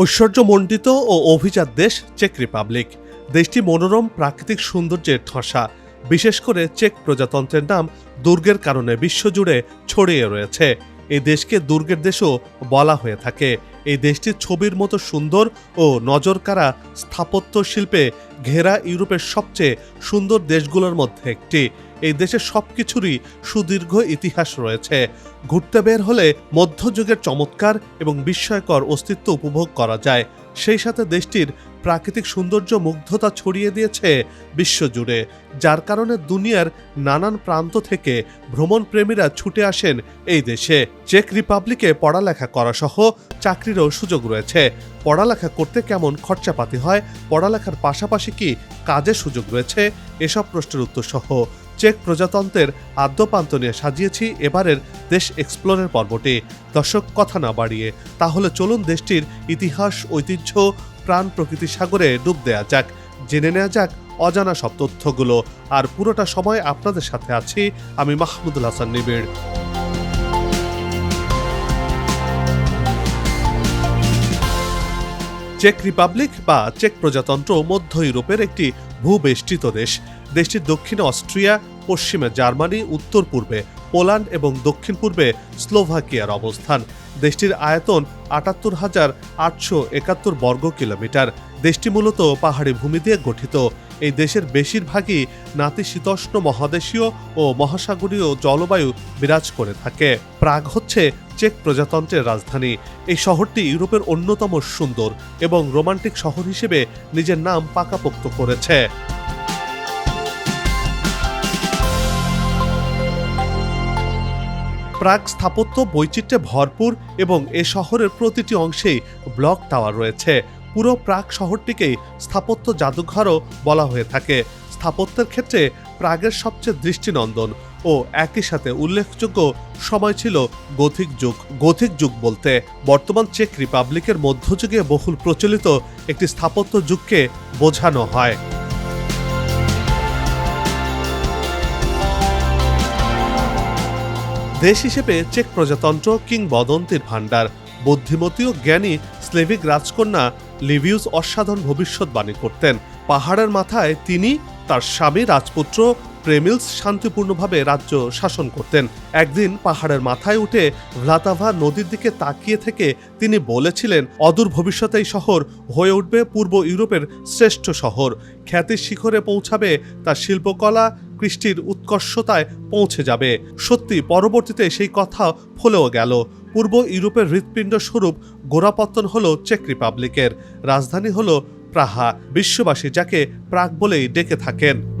ঐশ্বর্যমণ্ডিত ও অভিজাত দেশ check Republic দেশটি মনোরম, প্রাকৃতিক সৌন্দর্যের ঠসা। বিশেষ করে চেক প্রজাতন্ত্রের নাম দুর্গের কারণে বিশ্বজুড়ে ছড়িয়ে রয়েছে। এই দেশকে দুর্গের দেশও বলা হয়ে থাকে। এই দেশটি ছবির মতো সুন্দর ও নজরকাড়া স্থাপত্য শিল্পে ঘেরা ইউরোপের সবচেয়ে সুন্দর দেশগুলোর মধ্যে একটি। এই দেশের সবকিছুরই সুদীর্ঘ ইতিহাস রয়েছে। ঘুরতে বের হলে মধ্যযুগের চমৎকার এবং বিস্ময়কর অস্তিত্ব উপভোগ করা যায়। সেই সাথে দেশটির প্রাকৃতিক সৌন্দর্য মুগ্ধতা ছড়িয়ে দিয়েছে বিশ্বজুড়ে, যার কারণে দুনিয়ার নানান প্রান্ত থেকে ভ্রমণ প্রেমীরা ছুটে আসেন এই দেশে। চেক রিপাবলিকে পড়ালেখা করা সহ চাকরিরও সুযোগ রয়েছে। পড়ালেখা করতে কেমন খরচাপাতি হয়, পড়ালেখার পাশাপাশি কি কাজের সুযোগ রয়েছে, এসব প্রশ্নের উত্তর সহ চেক প্রজাতন্ত্রের আদ্যপান্ত নিয়ে সাজিয়েছি এবারের দেশ এক্সপ্লোরের পর্বটি। দর্শক, কথা না বাড়িয়ে, তাহলে চলুন দেশটির ইতিহাস, ঐতিহ্য, প্রাণ প্রকৃতি সাগরে ডুব দেয়া যাক। জেনে নেওয়া যাক অজানা সব তথ্যগুলো। আর পুরোটা সময় আপনাদের সাথে আছি আমি মাহমুদুল হাসান নিবিড়। চেক রিপাবলিক বা চেক প্রজাতন্ত্র মধ্য ইউরোপের একটি ভূবেষ্টিত দেশ। দেশটির দক্ষিণে অস্ট্রিয়া, পশ্চিমে জার্মানি, উত্তর পূর্বে পোল্যান্ড এবং দক্ষিণ পূর্বে স্লোভাকিয়ার অবস্থান। দেশটির আয়তন আটাত্তর হাজার আটশো একাত্তর বর্গ কিলোমিটার। দেশটি মূলত পাহাড়ি ভূমি দিয়ে গঠিত। এই দেশের বেশিরভাগই নাতিশীতোষ্ণ মহাদেশীয় ও মহাসাগরীয় জলবায়ু বিরাজ করে থাকে। প্রাগ হচ্ছে চেক প্রজাতন্ত্রের রাজধানী। এই শহরটি ইউরোপের অন্যতম সুন্দর এবং রোমান্টিক শহর হিসেবে নিজের নাম পাকাপোক্ত করেছে। প্রাগ স্থাপত্য বৈচিত্র্যে ভরপুর এবং এ শহরের প্রতিটি অংশেই ব্লক টাওয়ার রয়েছে। পুরো প্রাগ শহরটিকেই স্থাপত্য জাদুঘরও বলা হয়ে থাকে। স্থাপত্যের ক্ষেত্রে প্রাগের সবচেয়ে দৃষ্টিনন্দন ও একই সাথে উল্লেখযোগ্য সময় ছিল গথিক যুগ। গথিক যুগ বলতে বর্তমান চেক রিপাবলিকের মধ্যযুগে বহুল প্রচলিত একটি স্থাপত্য যুগকে বোঝানো হয়। হিসেবে চেক প্রজাতন্ত্র কিংবদন্তির ভাণ্ডার। বুদ্ধিমতী ও জ্ঞানী স্লেভিক রাজকন্যা লিভিউস অসাধারণ ভবিষ্যৎবাণী করতেন। পাহাড়ের মাথায় তিনি তার স্বামী রাজপুত্র প্রেমিলস শান্তিপূর্ণভাবে রাজ্য শাসন করতেন। একদিন পাহাড়ের মাথায় উঠে ভ্লাতাভা নদীর দিকে তাকিয়ে থেকে তিনি বলেছিলেন, অদূর ভবিষ্যতে এই শহর হয়ে উঠবে পূর্ব ইউরোপের শ্রেষ্ঠ শহর। খ্যাতির শিখরে পৌঁছাবে, তার শিল্পকলা কৃষ্টির উৎকর্ষতায় পৌঁছে যাবে। সত্যি, পরবর্তীতে সেই কথা ফলেও গেল। পূর্ব ইউরোপের হৃৎপিণ্ড স্বরূপ গোড়াপত্তন হল চেক রিপাবলিকের, রাজধানী হল প্রাহা, বিশ্ববাসী যাকে প্রাগ বলেই ডেকে থাকেন।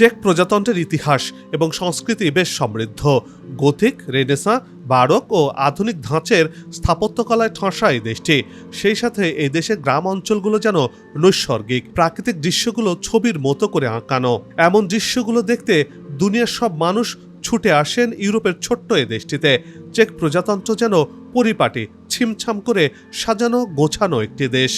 চেক প্রজাতন্ত্রের ইতিহাস এবং সংস্কৃতি বেশ সমৃদ্ধ। গথিক, রেনেসা, বারক ও আধুনিক ধাঁচের স্থাপত্যকলায় ঠাঁসা এই দেশটি। সেই সাথে এই দেশের গ্রাম অঞ্চলগুলো যেন নৈসর্গিক, প্রাকৃতিক দৃশ্যগুলো ছবির মতো করে আঁকানো। এমন দৃশ্যগুলো দেখতে দুনিয়ার সব মানুষ ছুটে আসেন ইউরোপের ছোট্ট এই দেশটিতে। চেক প্রজাতন্ত্র যেন পরিপাটি, ছিমছাম করে সাজানো, গোছানো একটি দেশ।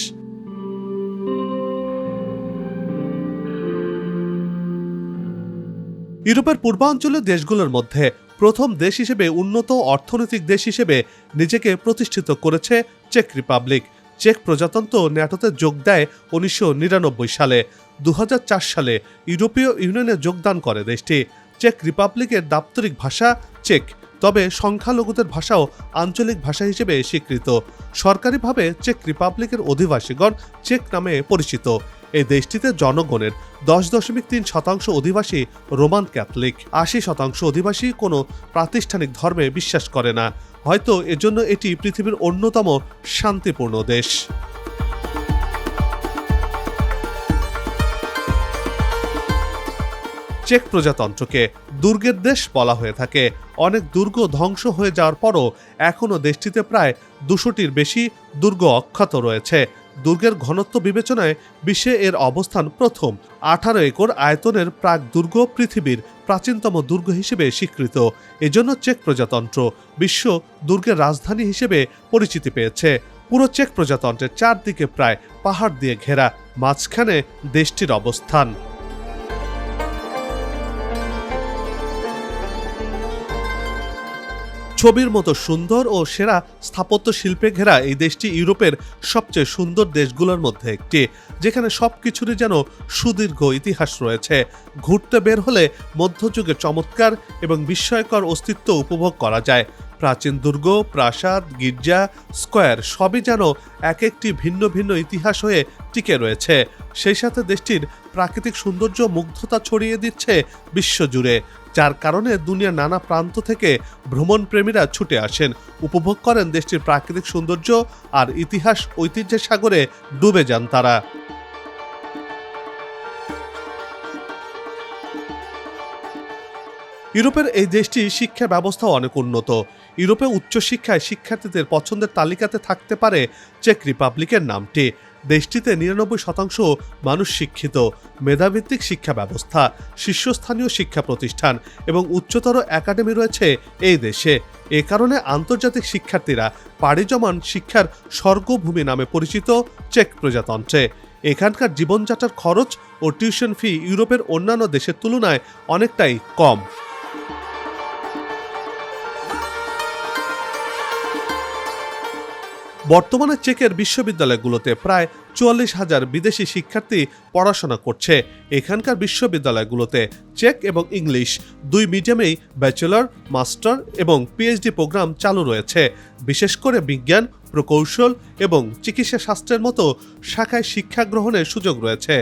ইউরোপের পূর্বাঞ্চলীয় দেশগুলোর মধ্যে প্রথম দেশ হিসেবে উন্নত অর্থনৈতিক দেশ হিসেবে নিজেকে প্রতিষ্ঠিত করেছে চেক রিপাবলিক। চেক প্রজাতন্ত্র ন্যাটোতে যোগ দেয় উনিশশো নিরানব্বই সালে। দু হাজার চার সালে ইউরোপীয় ইউনিয়নে যোগদান করে দেশটি। চেক রিপাবলিকের দাপ্তরিক ভাষা চেক, তবে সংখ্যালঘুদের ভাষাও আঞ্চলিক ভাষা হিসেবে স্বীকৃত। সরকারিভাবে চেক রিপাবলিকের অধিবাসীগণ চেক নামে পরিচিত। এই দেশটিতে জনগণের দশ দশমিক তিন শতাংশ অধিবাসী রোমান ক্যাথলিক। আশি শতাংশ অধিবাসী কোনো প্রাতিষ্ঠানিক ধর্মে বিশ্বাস করে না। হয়তো এজন্য এটি পৃথিবীর অন্যতম শান্তিপূর্ণ দেশ। চেক প্রজাতন্ত্রকে দুর্গের দেশ বলা হয়ে থাকে। অনেক দুর্গ ধ্বংস হয়ে যাওয়ার পরও এখনও দেশটিতে প্রায় দুশোটির বেশি দুর্গ অক্ষত রয়েছে। দুর্গের ঘনত্ব বিবেচনায় বিশ্বে এর অবস্থান প্রথম। আঠারো একর আয়তনের প্রাক দুর্গ পৃথিবীর প্রাচীনতম দুর্গ হিসেবে স্বীকৃত। এজন্য চেক প্রজাতন্ত্র বিশ্ব দুর্গের রাজধানী হিসেবে পরিচিতি পেয়েছে। পুরো চেক প্রজাতন্ত্রের চারদিকে প্রায় পাহাড় দিয়ে ঘেরা, মাঝখানে দেশটির অবস্থান। ছবির মতো সুন্দর ও সেরা স্থাপত্য শিল্পে ঘেরা এই দেশটি ইউরোপের সবচেয়ে সুন্দর দেশগুলোর মধ্যে একটি, যেখানে সব কিছুরই যেন সুদীর্ঘ ইতিহাস রয়েছে। ঘুরতে বের হলে মধ্যযুগে চমৎকার এবং বিস্ময়কর অস্তিত্ব উপভোগ করা যায়। প্রাচীন দুর্গ, প্রাসাদ, গির্জা, স্কোয়ার সবই যেন এক একটি ভিন্ন ভিন্ন ইতিহাস হয়ে টিকে রয়েছে। সেই সাথে দেশটির প্রাকৃতিক সৌন্দর্য মুগ্ধতা ছড়িয়ে দিচ্ছে বিশ্বজুড়ে। যার কারণে দুনিয়ার নানা প্রান্ত থেকে ভ্রমণপ্রেমীরা ছুটে আসেন। উপভোগ করেন দেশটির প্রাকৃতিক সৌন্দর্য আর ইতিহাস ঐতিহ্যের সাগরে ডুবে যান তারা। ইউরোপের এই দেশটি শিক্ষা ব্যবস্থা অনেক উন্নত। ইউরোপে উচ্চশিক্ষায় শিক্ষার্থীদের পছন্দের তালিকাতে থাকতে পারে চেক রিপাবলিকের নামটি। দেশটিতে নিরানব্বই শতাংশ মানুষ শিক্ষিত, মেধাভিত্তিক শিক্ষা ব্যবস্থা, শীর্ষস্থানীয় শিক্ষা প্রতিষ্ঠান এবং উচ্চতর একাডেমি রয়েছে এই দেশে। এ কারণে আন্তর্জাতিক শিক্ষার্থীরা পাড়ি জমান শিক্ষার স্বর্গভূমি নামে পরিচিত চেক প্রজাতন্ত্রে। এখানকার জীবনযাত্রার খরচ ও টিউশন ফি ইউরোপের অন্যান্য দেশের তুলনায় অনেকটাই কম। বর্তমানে চেকের বিশ্ববিদ্যালয়গুলোতে প্রায় চুয়াল্লিশ হাজার বিদেশি শিক্ষার্থী পড়াশোনা করছে। এখানকার বিশ্ববিদ্যালয়গুলোতে চেক এবং ইংলিশ দুই মিডিয়ামেই ব্যাচেলর, মাস্টার এবং পিএইচডি প্রোগ্রাম চালু রয়েছে। বিশেষ করে বিজ্ঞান, প্রকৌশল এবং চিকিৎসা শাস্ত্রের মতো শাখায় শিক্ষা গ্রহণের সুযোগ রয়েছে।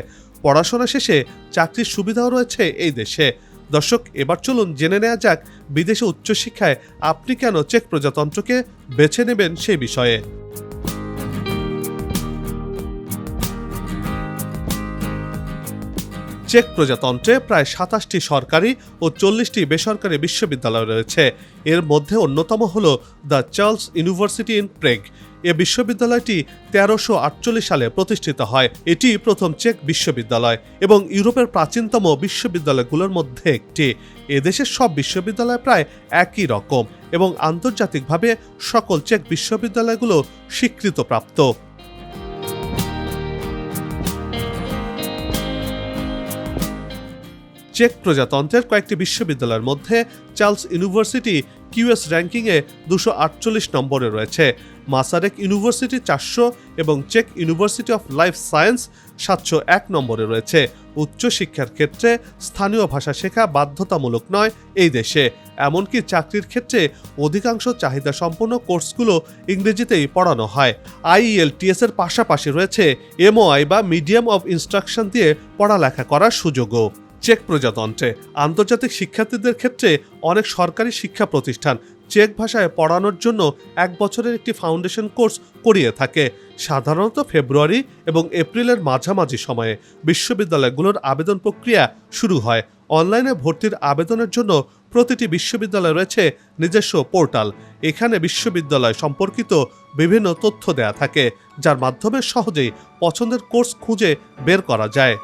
পড়াশোনা শেষে চাকরির সুবিধাও রয়েছে এই দেশে। দর্শক, এবার চলুন জেনে নেওয়া যাক বিদেশে উচ্চশিক্ষায় আপনি কেন চেক প্রজাতন্ত্রকে বেছে নেবেন সেই বিষয়ে। চেক প্রজাতন্ত্রে প্রায় সাতাশটি সরকারি ও চল্লিশটি বেসরকারি বিশ্ববিদ্যালয় রয়েছে। এর মধ্যে অন্যতম হল the Charles University in Prague. এ বিশ্ববিদ্যালয়টি তেরোশো আটচল্লিশ সালে প্রতিষ্ঠিত হয়। এটি প্রথম চেক বিশ্ববিদ্যালয় এবং ইউরোপের প্রাচীনতম বিশ্ববিদ্যালয়গুলোর মধ্যে একটি। এদেশের সব বিশ্ববিদ্যালয় প্রায় একই রকম এবং আন্তর্জাতিকভাবে সকল চেক বিশ্ববিদ্যালয়গুলো স্বীকৃতপ্রাপ্ত। চেক প্রজাতন্ত্রের কয়েকটি বিশ্ববিদ্যালয়ের মধ্যে চার্লস ইউনিভার্সিটি কিউএস র্যাঙ্কিংয়ে দুশো আটচল্লিশ নম্বরে রয়েছে। মাসারেক ইউনিভার্সিটি চারশো এবং চেক ইউনিভার্সিটি অফ লাইফ সায়েন্স সাতশো এক নম্বরে রয়েছে। উচ্চশিক্ষার ক্ষেত্রে স্থানীয় ভাষা শেখা বাধ্যতামূলক নয় এই দেশে। এমনকি চাকরির ক্ষেত্রে অধিকাংশ চাহিদা সম্পন্ন কোর্সগুলো ইংরেজিতেই পড়ানো হয়। আইএলটিএস এর পাশাপাশি রয়েছে এমওআই বা মিডিয়াম অফ ইনস্ট্রাকশন দিয়ে পড়ালেখা করার সুযোগও। চেক প্রজাতন্ত্রে। আন্তর্জাতিক শিক্ষার্থীদের ক্ষেত্রে অনেক সরকারি শিক্ষা প্রতিষ্ঠান চেক ভাষায় পড়ানোর জন্য এক বছরের একটি ফাউন্ডেশন কোর্স করিয়ে থাকে। সাধারণত ফেব্রুয়ারি এবং এপ্রিলের মাঝামাঝি সময়ে বিশ্ববিদ্যালয়গুলোর আবেদন প্রক্রিয়া শুরু হয়। অনলাইনে ভর্তির আবেদনের জন্য প্রতিটি বিশ্ববিদ্যালয় রয়েছে নিজস্ব পোর্টাল। এখানে বিশ্ববিদ্যালয় সম্পর্কিত বিভিন্ন তথ্য দেয়া থাকে, যার মাধ্যমে সহজেই পছন্দের কোর্স খুঁজে বের করা যায়।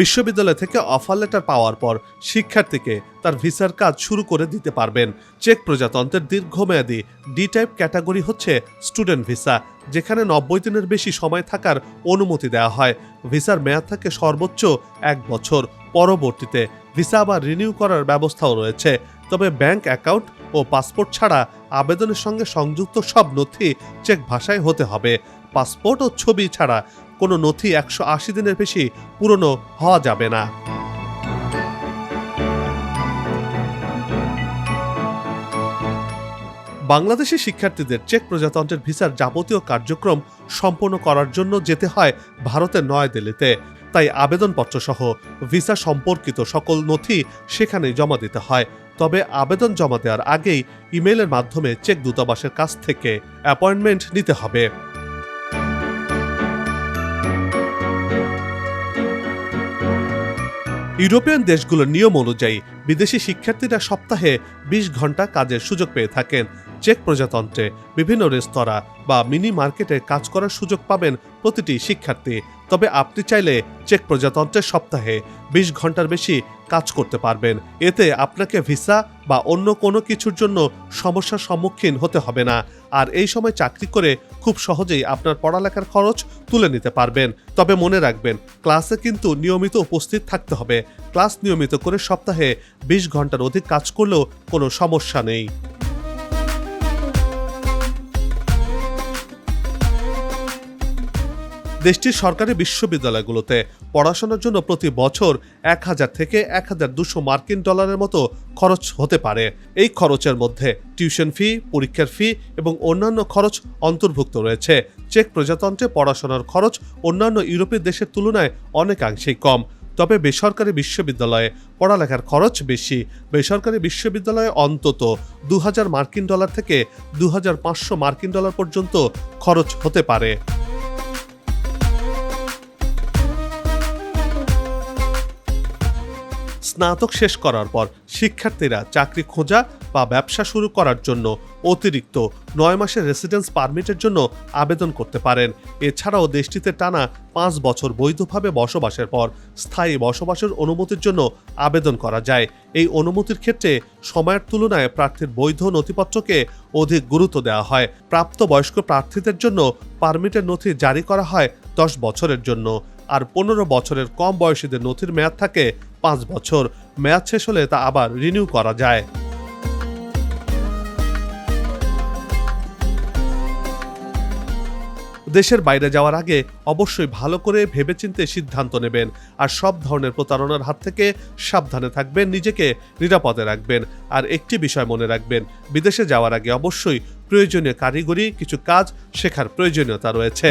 বিশ্ববিদ্যালয় থেকে অফার লেটার পাওয়ার পর শিক্ষার্থীকে তার ভিসার কাজ শুরু করে দিতে পারবেন। চেক প্রজাতন্ত্রের দীর্ঘমেয়াদী ডি টাইপ ক্যাটাগরি হচ্ছে স্টুডেন্ট ভিসা যেখানে নব্বই দিনের বেশি সময় থাকার অনুমতি দেওয়া হয়। ভিসার মেয়াদ থাকে সর্বোচ্চ এক বছর। পরবর্তীতে ভিসা আবার রিনিউ করার ব্যবস্থাও রয়েছে। তবে ব্যাংক অ্যাকাউন্ট ও পাসপোর্ট ছাড়া আবেদনের সঙ্গে সংযুক্ত সব নথি চেক ভাষায় হতে হবে। পাসপোর্ট ও ছবি ছাড়া কোনো নথি একশো আশি দিনের বেশি পুরনো হওয়া যাবে না। বাংলাদেশি শিক্ষার্থীদের চেক প্রজাতন্ত্রের ভিসার যাবতীয় কার্যক্রম সম্পন্ন করার জন্য যেতে হয় ভারতের নয়াদিল্লিতে। তাই আবেদনপত্র সহ ভিসা সম্পর্কিত সকল নথি সেখানে জমা দিতে হয়। তবে আবেদন জমা দেওয়ার আগেই ইমেইলের মাধ্যমে চেক দূতাবাসের কাছ থেকে অ্যাপয়েন্টমেন্ট নিতে হবে। ইউরোপিয়ান দেশগুলোর নিয়ম অনুযায়ী বিদেশি শিক্ষার্থীরা সপ্তাহে বিশ ঘণ্টা কাজের সুযোগ পেয়ে থাকেন। চেক প্রজাতন্ত্রে বিভিন্ন রেস্তোরাঁ বা মিনি মার্কেটে কাজ করার সুযোগ পাবেন প্রতিটি শিক্ষার্থী। তবে আপনি চাইলে চেক প্রজাতন্ত্রের সপ্তাহে বিশ ঘণ্টার বেশি কাজ করতে পারবেন। এতে আপনাকে ভিসা বা অন্য কোনো কিছুর জন্য সমস্যার সম্মুখীন হতে হবে না। আর এই সময় চাকরি করে খুব সহজেই আপনার পড়ালেখার খরচ তুলে নিতে পারবেন। তবে মনে রাখবেন, ক্লাসে কিন্তু নিয়মিত উপস্থিত থাকতে হবে। ক্লাস নিয়মিত করে সপ্তাহে বিশ ঘণ্টার অধিক কাজ করলেও কোনো সমস্যা নেই। দেশটির সরকারি বিশ্ববিদ্যালয়গুলোতে পড়াশোনার জন্য প্রতি বছর এক হাজার থেকে এক হাজার দুশো মার্কিন ডলারের মতো খরচ হতে পারে। এই খরচের মধ্যে টিউশন ফি, পরীক্ষার ফি এবং অন্যান্য খরচ অন্তর্ভুক্ত রয়েছে। চেক প্রজাতন্ত্রে পড়াশোনার খরচ অন্যান্য ইউরোপীয় দেশের তুলনায় অনেকাংশেই কম। তবে বেসরকারি বিশ্ববিদ্যালয়ে পড়ালেখার খরচ বেশি। বেসরকারি বিশ্ববিদ্যালয়ে অন্তত দু হাজার মার্কিন ডলার থেকে দু হাজার পাঁচশো মার্কিন ডলার পর্যন্ত খরচ হতে পারে। স্নাতক শেষ করার পর শিক্ষার্থীরা চাকরি খোঁজা বা ব্যবসা শুরু করার জন্য অতিরিক্ত নয় মাসের রেসিডেন্স পারমিটের জন্য আবেদন করতে পারেন। এছাড়াও দেশটিতে টানা পাঁচ বছর বৈধভাবে বসবাসের পর স্থায়ী বসবাসের অনুমতির জন্য আবেদন করা যায়। এই অনুমতির ক্ষেত্রে সময়ের তুলনায় প্রার্থীর বৈধ নথিপত্রকে অধিক গুরুত্ব দেওয়া হয়। প্রাপ্তবয়স্ক প্রার্থীদের জন্য পারমিটের নথি জারি করা হয় দশ বছরের জন্য। আর পনেরো বছরের কম বয়সীদের নথির মেয়াদ থাকে, পাঁচ বছর। মেয়াদ শেষ হলে তা আবার রিনিউ করা যায়। দেশের বাইরে যাওয়ার আগে অবশ্যই ভালো করে ভেবেচিন্তে সিদ্ধান্ত নেবেন আর সব ধরনের প্রতারণার হাত থেকে সাবধানে থাকবেন, নিজেকে নিরাপদে রাখবেন আর একটি বিষয় মনে রাখবেন, বিদেশে যাওয়ার আগে অবশ্যই প্রয়োজনীয় কারিগরি, কিছু কাজ শেখার প্রয়োজনীয়তা রয়েছে।